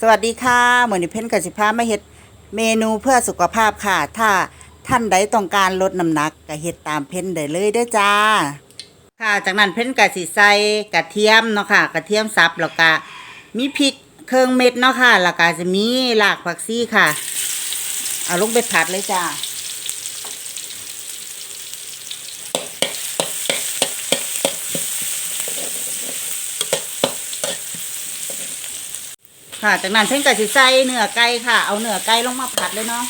สวัสดีค่ะเหมือนเพ่นกับสิพามาเฮ็ดเมนูเพื่อสุขภาพค่ะ ถ้าท่านใดต้องการลดน้ำหนักก็เฮ็ดตามเพ่นได้เลยเด้อจ้า ค่ะ จากนั้นเพ่นก็สิใส่กระเทียมเนาะค่ะกระเทียมสับแล้วก็มีพริกเครื่องเม็ดเนาะค่ะแล้วก็จะมีรากผักชีค่ะ เอาลงไปผัดเลยจ้า ค่ะ จากนั้นเพ่นก็สิใส่เนื้อไก่ค่ะ เอาเนื้อไก่ลงมาผัดเลยเนาะ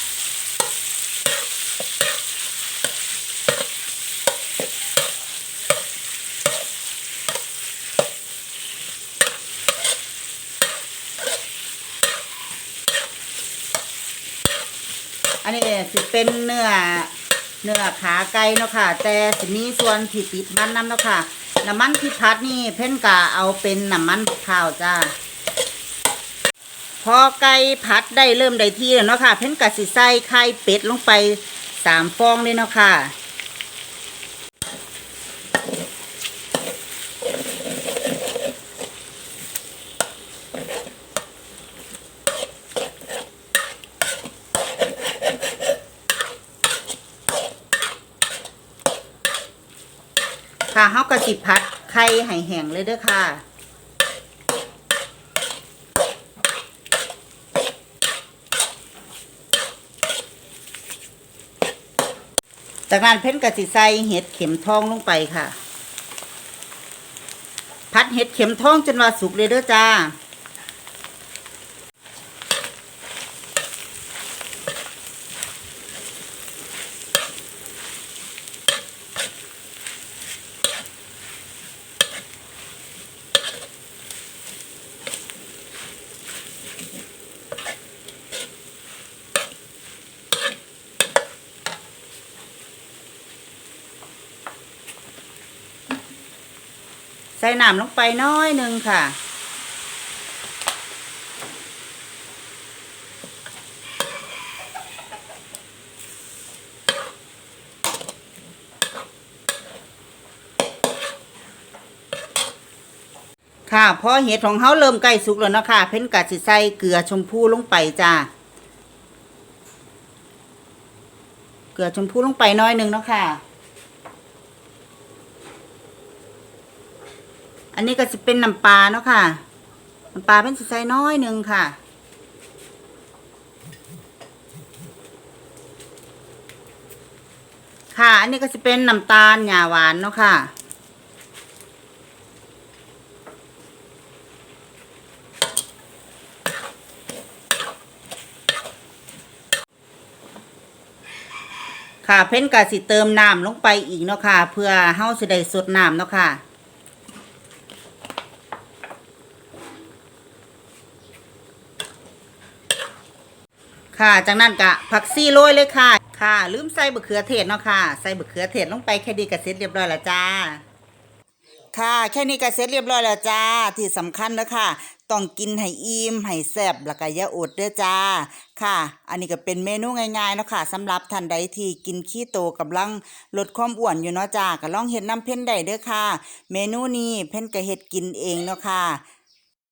อันนี้สิเป็นเนื้อเนื้อขาไก่เนาะค่ะ แต่สิมีส่วนที่ติดมันน้ำเนาะค่ะน้ำมันที่พัดนี่เพ่นกะเอาเป็นน้ำมันข้าวจ้า พอไก่พัดได้เริ่มได้ที่แล้วเนาะค่ะ เพิ่นกะสิใส่ไข่เป็ดลงไปสามฟองเลยเนาะค่ะค่ะเฮากะสิพัดไข่ให้แห้งเลยเด้อค่ะ จากนั้นเพ้นกะสิใส่เห็ดเข็มทองลงไปค่ะ พัดเห็ดเข็มทองจนว่าสุกเลยเด้อจ้า ส่น้ำลงไปน้อยหนึ่งค่ะ ค่ะพอเห็ดของเขาเริ่มใกล้สุกแล้วนะคะเพ้นกะสิใส่เกลือชมพูลงไปจ้าเกลือชมพูลงไปน้อยหนึ่งเนาะค่ะ อันนี้ก็จะเป็นน้ำปลาเนาะค่ะ น้ำปลาเป็นสิใส่น้อยหนึ่งค่ะ ค่ะ อันนี้ก็จะเป็นน้ำตาลหยาหวานเนาะค่ะ ค่ะ เพ้นกะสิเติมน้ำลงไปอีกเนาะค่ะ เพื่อเฮาสิได้สดน้ำเนาะค่ะ ค่ะ จากนั้นกะผักซี่โรยเลยค่ะ ค่ะ ลืมใส่บะเขือเทศเนาะค่ะ ใส่บะเขือเทศลงไปแค่ดีก็เสร็จเรียบร้อยแล้วจ้า ค่ะ แค่นี้ก็เสร็จเรียบร้อยแล้วจ้า ที่สำคัญนะค่ะ ต้องกินให้อิ่มให้แซ่บแล้วก็อย่าอดเด้อจ้า ค่ะ อันนี้ก็เป็นเมนูง่ายๆเนาะค่ะสำหรับท่านใดที่กินขี้โตกำลังลดความอ้วนอยู่เนาะจ้าก็ลองเฮ็ดน้ำเพ่นได้เด้อค่ะ เมนูนี้เพ่นก็เฮ็ดกินเองเนาะค่ะ